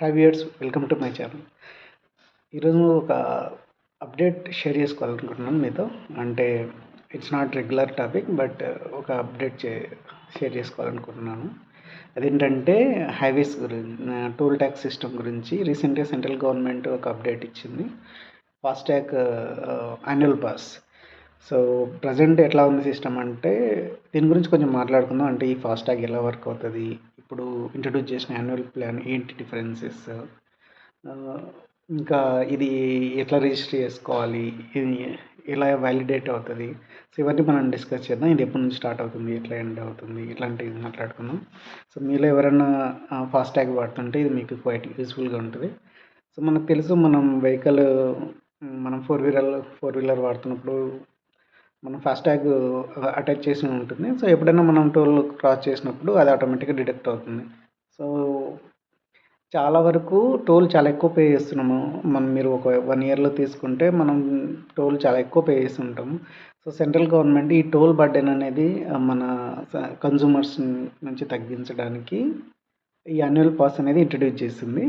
హ్యావియర్స్ welcome to my channel ఈరోజు ఒక update share చేసుకోవాలనుకుంటున్నాను మీతో. అంటే it's not regular topic but ఒక అప్డేట్ చే షేర్ చేసుకోవాలనుకుంటున్నాను. అదేంటంటే హైవేస్ గురించి టోల్ ట్యాక్స్ సిస్టమ్ గురించి రీసెంట్గా సెంట్రల్ గవర్నమెంట్ ఒక అప్డేట్ ఇచ్చింది. FASTag annual pass so present ఎట్లా ఉంది సిస్టమ్ అంటే దీని గురించి కొంచెం మాట్లాడుకుందాం. అంటే ఈ ఫాస్టాగ్ ఎలా వర్క్ అవుతుంది? ఇప్పుడు ఇంట్రడ్యూస్ చేసిన యాన్యువల్ ప్లాన్ ఏంటి డిఫరెన్సెస్ ఇంకా ఇది ఎట్లా రిజిస్టర్ చేసుకోవాలి? ఇది ఎలా వ్యాలిడేట్ అవుతుంది? సో ఇవన్నీ మనం డిస్కస్ చేద్దాం. ఇది ఎప్పటి నుంచి స్టార్ట్ అవుతుంది? ఎట్లా ఎండ్ అవుతుంది? ఇట్లాంటివి మాట్లాడుకుందాం. సో మీలో ఎవరైనా ఫాస్టాగ్ వాడుతుంటే ఇది మీకు క్వైట్ యూస్ఫుల్గా ఉంటుంది. సో మనకు తెలుసు మనం వెహికల్ మనం ఫోర్ వీలర్ ఫోర్ వీలర్ వాడుతున్నప్పుడు మనం ఫాస్టాగ్ అటాచ్ చేసి ఉంటుంది. సో ఎప్పుడైనా మనం టోల్ క్రాస్ చేసినప్పుడు అది ఆటోమేటిక్గా డిడక్ట్ అవుతుంది. సో చాలా వరకు టోల్ చాలా ఎక్కువ పే చేస్తున్నాము. మనం మీరు ఒక వన్ ఇయర్లో తీసుకుంటే మనం టోల్ చాలా ఎక్కువ పే చేసి ఉంటాము. సో సెంట్రల్ గవర్నమెంట్ ఈ టోల్ బర్డెన్ అనేది uh, మన uh, కన్జ్యూమర్స్ నుంచి తగ్గించడానికి ఈ అన్యువల్ పాస్ అనేది ఇంట్రడ్యూస్ చేసింది.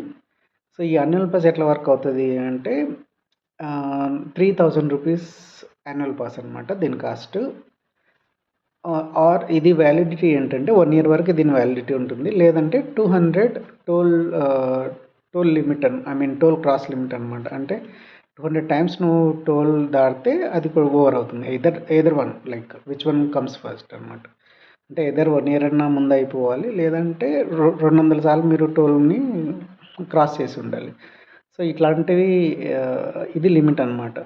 సో ఈ అన్యువల్ పాస్ ఎట్లా వర్క్ అవుతుంది అంటే three thousand rupees annual pass అనమాట దీని కాస్ట్ ఆర్ ఇది వ్యాలిడిటీ ఏంటంటే వన్ ఇయర్ వరకు దీని వ్యాలిడిటీ ఉంటుంది. లేదంటే two hundred toll toll limit and I mean toll cross limit అనమాట అంటే టూ హండ్రెడ్ టైమ్స్ నువ్వు టోల్ దాటితే అది కూడా ఓవర్ అవుతుంది. Either either one like which one comes first అనమాట అంటే ఎదర్ వన్ ఇయర్ అన్నా ముందు అయిపోవాలి. లేదంటే రెండు వందల సార్లు మీరు టోల్ని క్రాస్ చేసి ఉండాలి. సో ఇట్లాంటివి ఇది లిమిట్ అనమాట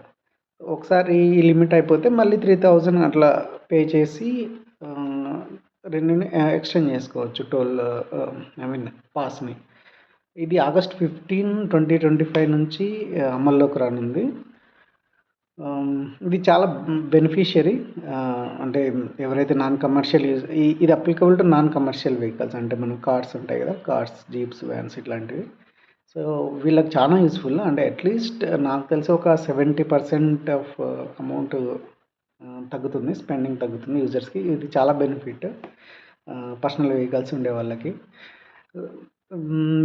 ఒకసారి ఈ లిమిట్ అయిపోతే మళ్ళీ త్రీ థౌజండ్ అట్లా పే చేసి రెండు ఎక్స్టెండ్ చేసుకోవచ్చు టోల్ ఐ మీన్ పాస్ని ఇది August fifteen twenty twenty five నుంచి అమల్లోకి రానుంది. ఇది చాలా బెనిఫిషియరీ అంటే ఎవరైతే నాన్ కమర్షియల్ యూజ్ ఇది applicable to non commercial vehicles అంటే మనం కార్స్ ఉంటాయి కదా కార్స్ జీప్స్ వ్యాన్స్ ఇట్లాంటివి. సో వీళ్ళకి చాలా యూస్ఫుల్. అంటే అట్లీస్ట్ నాకు తెలిసి ఒక సెవెంటీ పర్సెంట్ ఆఫ్ అమౌంట్ తగ్గుతుంది. స్పెండింగ్ తగ్గుతుంది యూజర్స్కి. ఇది చాలా బెనిఫిట్ పర్సనల్ వెహికల్స్ ఉండే వాళ్ళకి.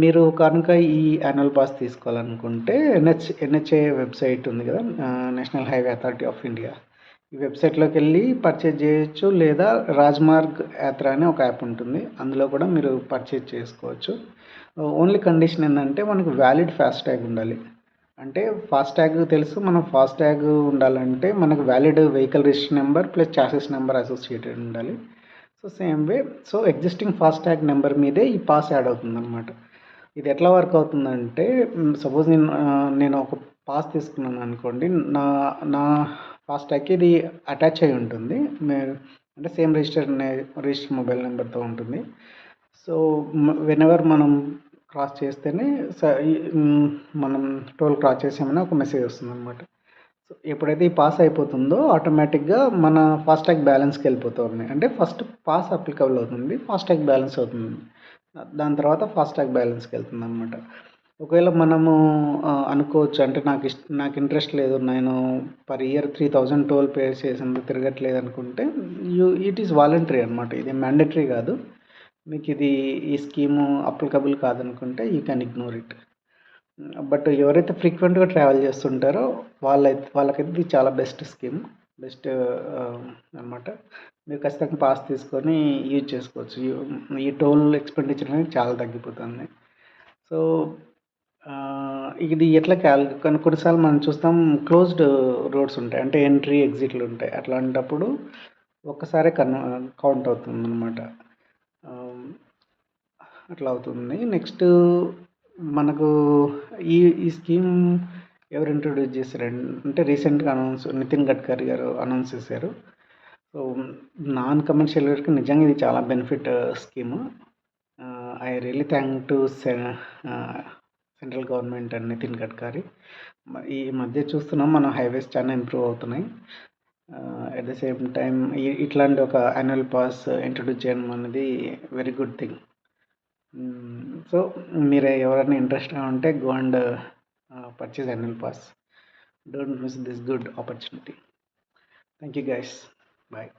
మీరు కనుక ఈ యాన్యువల్ పాస్ తీసుకోవాలనుకుంటే ఎన్హెచ్ ఎన్హెచ్ఏ వెబ్సైట్ ఉంది కదా national highway authority of India. ఈ వెబ్సైట్లోకి వెళ్ళి పర్చేజ్ చేయొచ్చు లేదా రాజ్మార్గ్ యాత్ర అనే ఒక యాప్ ఉంటుంది. అందులో కూడా మీరు పర్చేజ్ చేసుకోవచ్చు. ఓన్లీ కండిషన్ ఏంటంటే మనకు వ్యాలిడ్ ఫాస్ట్ ట్యాగ్ ఉండాలి. అంటే ఫాస్ట్ ట్యాగ్ తెలుసు మనం ఫాస్ట్ ట్యాగ్ ఉండాలంటే మనకు valid vehicle register number plus chassis number associated ఉండాలి. So same way. So existing FASTag number మీదే ఈ పాస్ యాడ్ అవుతుంది అనమాట ఇది ఎట్లా వర్క్ అవుతుందంటే సపోజ్ నేను నేను ఒక పాస్ తీసుకున్నాను అనుకోండి నా నా ఫాస్ట్ ఇది అటాచ్ అయి ఉంటుంది. అంటే సేమ్ రిజిస్టర్ రిజిస్టర్ మొబైల్ నెంబర్తో ఉంటుంది. సో వెన్ ఎవర్ మనం క్రాస్ చేస్తేనే మనం టోల్ క్రాస్ చేసామని ఒక మెసేజ్ వస్తుంది అనమాట సో ఎప్పుడైతే ఈ పాస్ అయిపోతుందో ఆటోమేటిక్గా మన ఫాస్టాగ్ బ్యాలెన్స్కి వెళ్ళిపోతుంది అంటే ఫస్ట్ పాస్ అప్లికబుల్ అవుతుంది ఫాస్టాగ్ బ్యాలెన్స్ అవుతుంది. దాని తర్వాత ఫాస్టాగ్ బ్యాలెన్స్కి వెళ్తుంది అనమాట ఒకవేళ మనము అనుకోవచ్చు అంటే నాకు ఇష్ట నాకు ఇంట్రెస్ట్ లేదు నేను per year three thousand toll pay చేసింది తిరగట్లేదు అనుకుంటే యూ ఇట్ ఈస్ వాలంటరీ అనమాట ఇది మ్యాండేటరీ కాదు. మీకు ఇది ఈ scheme applicable కాదనుకుంటే you can ignore it. But ఎవరైతే ఫ్రీక్వెంట్గా ట్రావెల్ చేస్తుంటారో వాళ్ళైతే వాళ్ళకైతే ఇది చాలా బెస్ట్ స్కీమ్. బెస్ట్ అనమాట మీరు ఖచ్చితంగా పాస్ తీసుకొని యూజ్ చేసుకోవచ్చు. ఈ టోల్ ఎక్స్పెండిచర్ అనేది చాలా తగ్గిపోతుంది. సో ఇది ఎట్లా క్యాల్ కొన్ని కొన్నిసార్లు మనం చూస్తాం క్లోజ్డ్ రోడ్స్ ఉంటాయి అంటే ఎంట్రీ ఎగ్జిట్లు ఉంటాయి. అట్లాంటప్పుడు ఒక్కసారే కన్ కౌంట్ అవుతుంది అనమాట అట్లా అవుతుంది. నెక్స్ట్ మనకు ఈ ఈ స్కీమ్ ఎవరు ఇంట్రొడ్యూస్ చేశారు? అంటే రీసెంట్గా అనౌన్స్ నితిన్ గడ్కరీ గారు అనౌన్స్ చేశారు. సో నాన్ కమర్షియల్ వరకు నిజంగా ఇది చాలా benefit scheme I really thank to central government and Nitin Gadkari. ఈ మధ్య చూస్తున్నాం మన హైవేస్ చాలా ఇంప్రూవ్ అవుతున్నాయి. అట్ ద సేమ్ టైం ఇట్లాంటి ఒక యాన్యువల్ పాస్ ఇంట్రడ్యూస్ చేయడం అనేది వెరీ గుడ్ థింగ్ సో మీరు ఎవరైనా ఇంట్రెస్ట్గా ఉంటే go and purchase annual pass don't miss this good opportunity thank you guys bye